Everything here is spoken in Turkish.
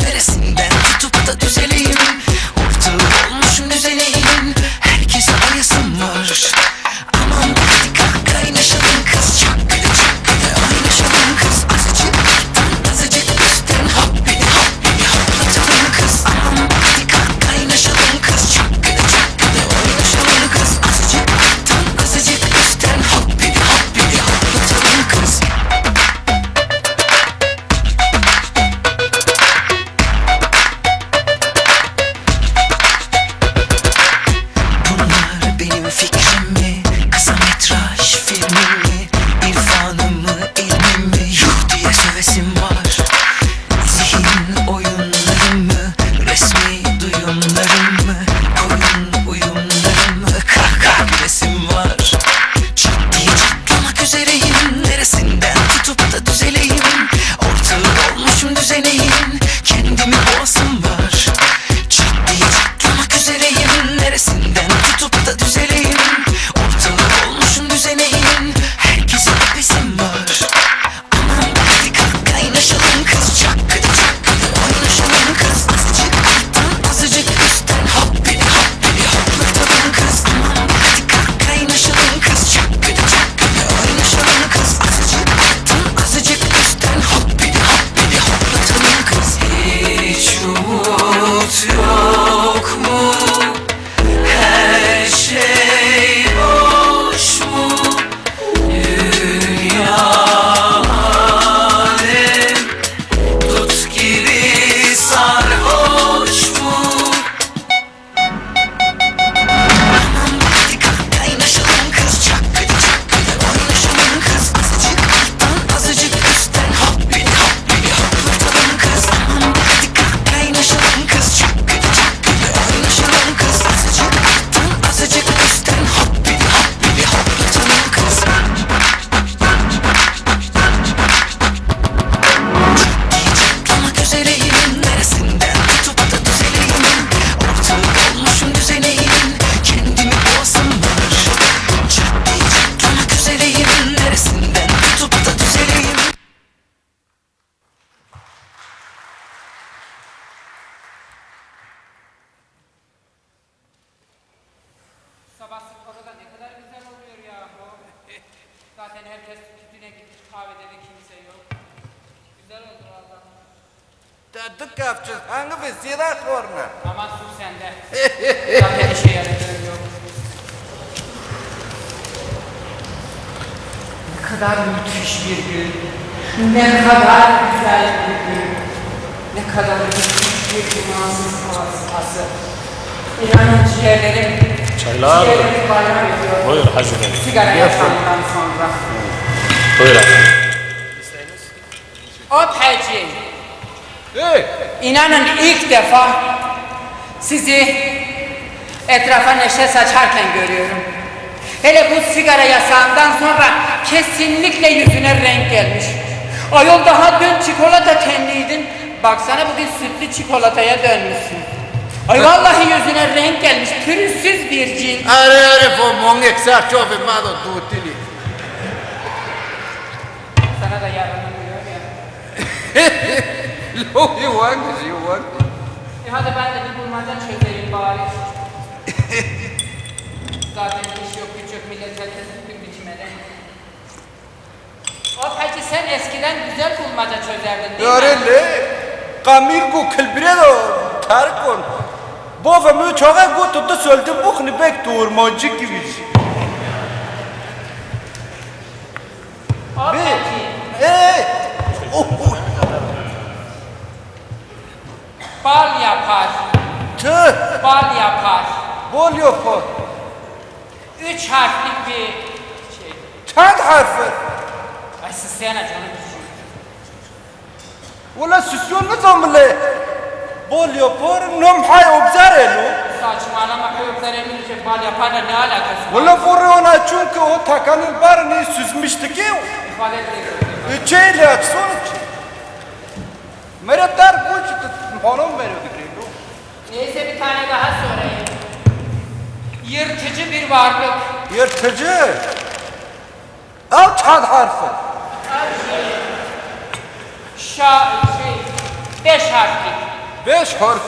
Eres Olmuşum düzeneyin Kendimi boğasım Sabah sıkmada da ne kadar güzel oluyor ya bu. Zaten herkes tütüne gitmiş kahvede de kimse yok. Güzel oldu valla. Dadık yapacağız. Hangi vesile korna? Aman sus sen de. Zaten işe yaradığın yok. Ne kadar müthiş bir gün. Ne kadar güzel bir gün. Ne kadar müthiş bir imansız havası. İnanın ciğerlerim, Çaylar. Buyur Hacı Bey. Sonra. Buyur efendim. O peci. Hey! İnanın ilk defa sizi etrafa neşe saçarken görüyorum. Hele bu sigara yasağından sonra kesinlikle yüzüne renk gelmiş. Ayol daha dün çikolata tenliydin. Baksana bugün sütlü çikolataya dönmüşsün. Ay vallahi yüzüne renk gelmiş. Pürüzsüz cilt. Are are for mong job in mado tutili. Sana da yaranamıyor ya. Lo is you want. E hadi ben de bir bulmaca çözeyim bari. Zaten iş yok güç yok millet herkes bütün biçimede. O peki sen eskiden güzel bulmaca çözerdin değil mi? le. Kamil ku kilbredo tarkon. Bova mu çoga gu tuttu söldü bu ni bek turmancı gibi. Be. Hey! Oh, oh. bal yapar, Tüh! bal yapar. Bol yapar. Üç harflik bir şey. Çand harfi. Ay sisteyene canım. Valla süsyon ne? Bol nom hay obzare lo. Saçmalama köpekler emilecek bal yaparla ne alakası var? Foru ona çünkü o takanın barını süzmüştü ki. İfade ediyor. Çeyle açsana. Mere dar hanım veriyordu krendo. Neyse bir tane daha sorayım. Yırtıcı bir varlık. Yırtıcı. Al çad harfi. Şa şey beş harflik. Beş harf.